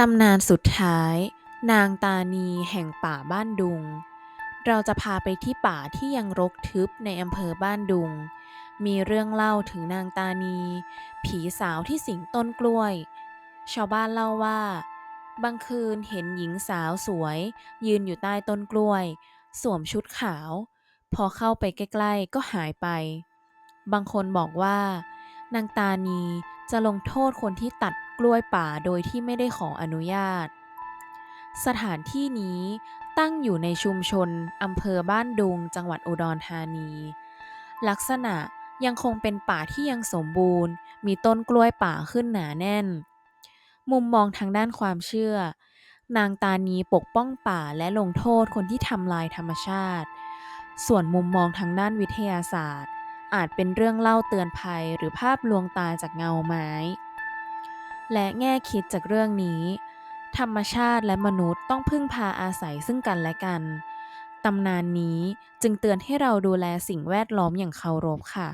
ตำนานสุดท้าย นางตานีแห่งป่าบ้านดุง เราจะพาไปที่ป่าที่ยังรกทึบในอำเภอบ้านดุง มีเรื่องเล่าถึงนางตานี ผีสาวที่สิงต้นกล้วย ชาวบ้านเล่าว่า บางคืนเห็นหญิงสาวสวย ยืนอยู่ใต้ต้นกล้วย สวมชุดขาว พอเข้าไปใกล้ ๆ ก็หายไป บางคนบอกว่านางตานี จะลงโทษคนที่ตัดกล้วยป่าโดยที่ไม่ได้ขออนุญาต สถานที่นี้ตั้งอยู่ในชุมชนอำเภอบ้านดุง จังหวัดอุดรธานี ลักษณะยังคงเป็นป่าที่ยังสมบูรณ์ มีต้นกล้วยป่าขึ้นหนาแน่น มุมมองทางด้านความเชื่อ นางตานีปกป้องป่าและลงโทษคนที่ทำลายธรรมชาติ ส่วนมุมมองทางด้านวิทยาศาสตร์ อาจเป็นเรื่องเล่าเตือนภัยหรือภาพลวงตาจากเงาไม้ และแง่คิดจากเรื่องนี้ ธรรมชาติและมนุษย์ต้องพึ่งพาอาศัยซึ่งกันและกัน ตำนานนี้จึงเตือนให้เราดูแลสิ่งแวดล้อมอย่างเคารพค่ะ